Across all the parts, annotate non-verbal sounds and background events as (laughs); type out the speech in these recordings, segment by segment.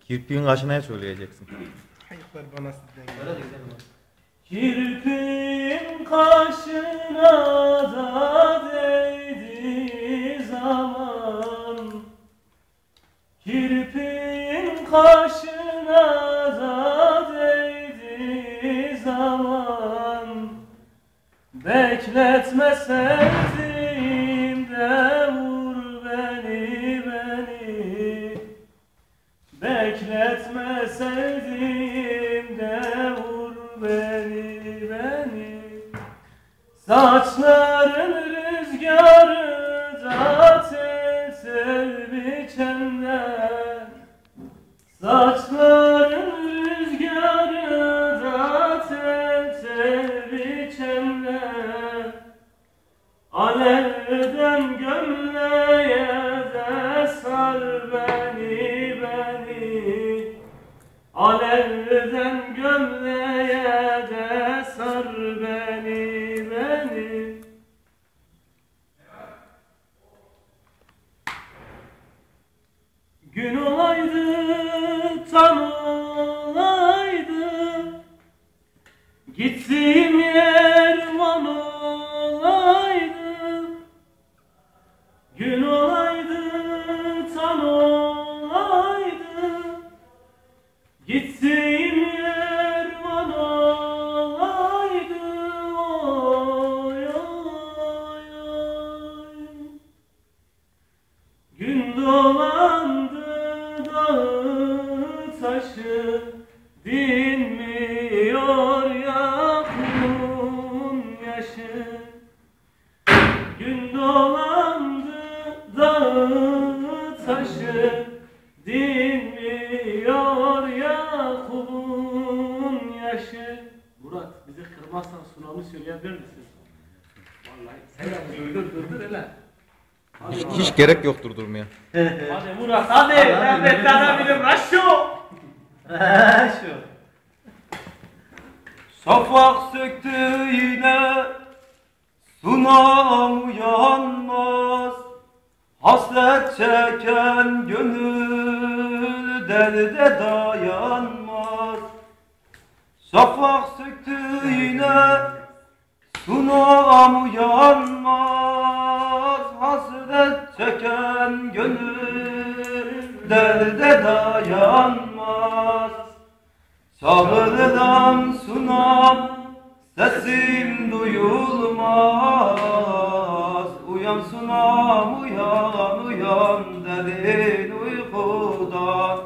Kirpiğin kaşına söyleyeceksin. Ayıplar bana sizden Öyle de. Kirpin kaşına da değdi zaman Kirpin kaşına da değdi zaman Bekletme Alevden gömleğe de sar beni beni. Alevden Vamos! Taşı Dinmiyor yavrun yaşı Gün dolandı dağı taşı Dinmiyor Yakup'un yaşı Murat bizi kırmazsan sunamı söyleyebilir misin? Vallahi sen de durdur durdur hele. Hiç, hiç gerek yok durdurmaya. Hadi Murat hadi. Nerede tanabilirim Raşo. (laughs) Şu. Şafak söktü yine Sunam uyanmaz. Hasret çeken gönül derde dayanmaz. Şafak söktü yine Sunam uyanmaz. Hasret çeken gönül derde dayanmaz Çağrıdan sunam sesim duyulmaz. Uyan sunam uyan uyan derin uykudan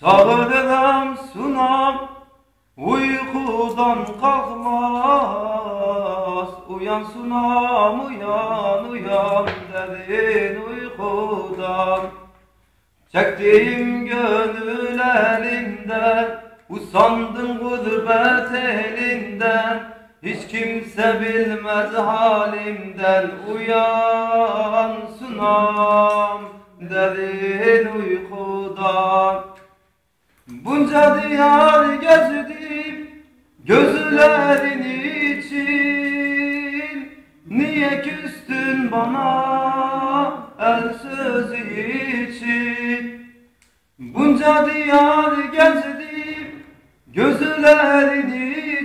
Çağrıdan sunam uykudan kalkmaz. Uyan sunam uyan uyan derin uykudan Çektiğim gönül elinden Usandım gurbet elinden. Hiç kimse bilmez halimden Uyan sunam derin uykudan. Bunca diyar gezdim gözlerin için. Niye küstün bana Bunca diyar gezdim gözlerin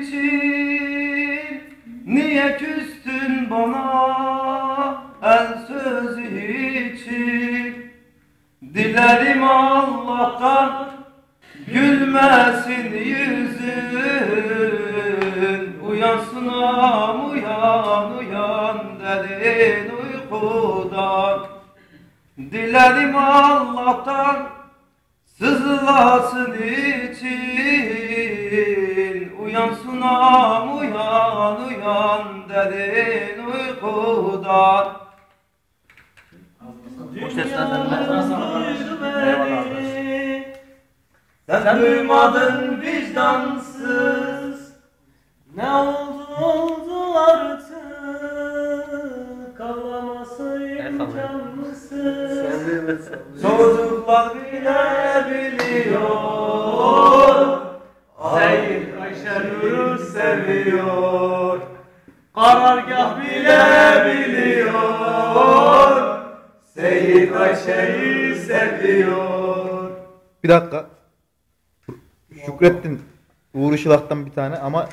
için. Niye küstün bana el sözü için. Dilerim Allah'tan gülmesin yüzün. Uyan sunam uyan uyan derin uykudan. Dilerim Allah'tan sızlasın için Uyan sunam uyan uyan derin uykudan. Eyvallah Sen duymadın vicdansız seviyor Karargah bile biliyor Seyit Ayşe'yi seviyor Bir dakika. Şükrettin Uğur Işılak'tan bir tane ama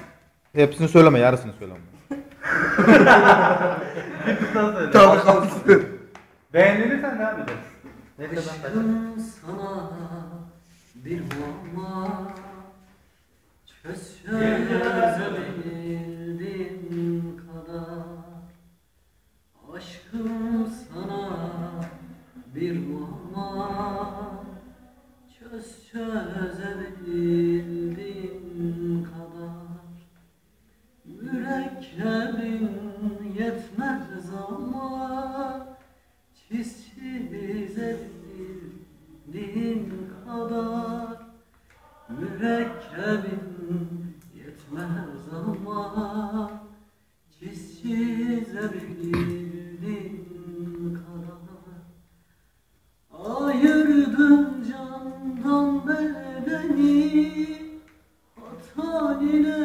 hepsini söyleme yarısını söyleme. (laughs) Tabii kalsın. Beğendiğini sen ne yapacaksın? Ne kadar ben Aşkım sana bir muamma Çözebildiğim kadar. Aşkım sana bir muamma. Çöz kadar. Mürekkebin yetmez ama çizebildiğin kadar Ayırdın candan bedeni Hatan ile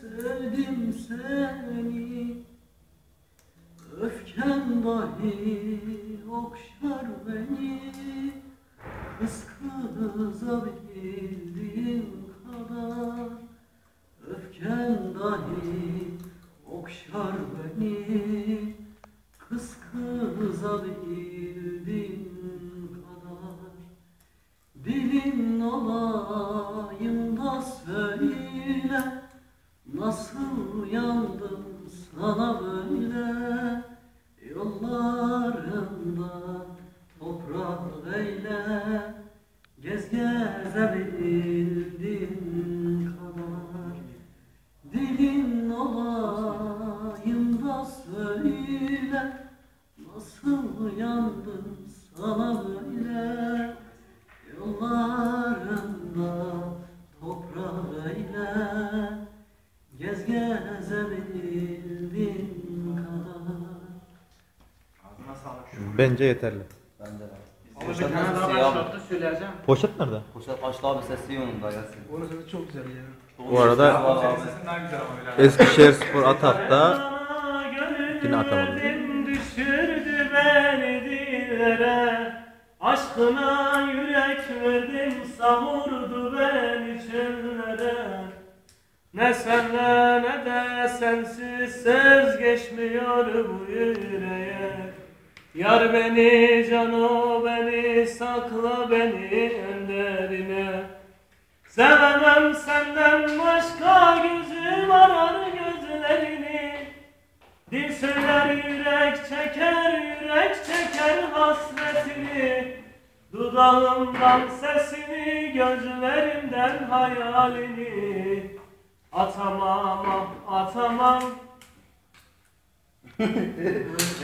sevdim seni. Öfken dahi okşar beni Kız kıza okşar beni Kız kıza bildiğim kadar. Dilin olayım da söyle Nasıl yandım sana böyle söyle Nasıl yandım sana böyle Yollarında toprak eyle Gez gezebildiğin kadar. Bence yeterli. De. Poşet söyleyeceğim. Poşet nerede? Poşet açtı abi sesi yolunda gelsin. Sesi çok güzel ya. Bu arada. Eskişehir Spor Atak'ta Yine atamadım. Düşürdü beni dillere. Aşkına yürek verdim savurdu beni çöllere. Ne senle ne de sensiz söz geçmiyor bu yüreğe. Yar beni cano beni sakla beni önlerine Sevemem senden başka gözüm arar gözlerini Dil söyler yürek çeker yürek çeker hasretini. Dudağımdan sesini gözlerimden hayalini. Atamam ah atamam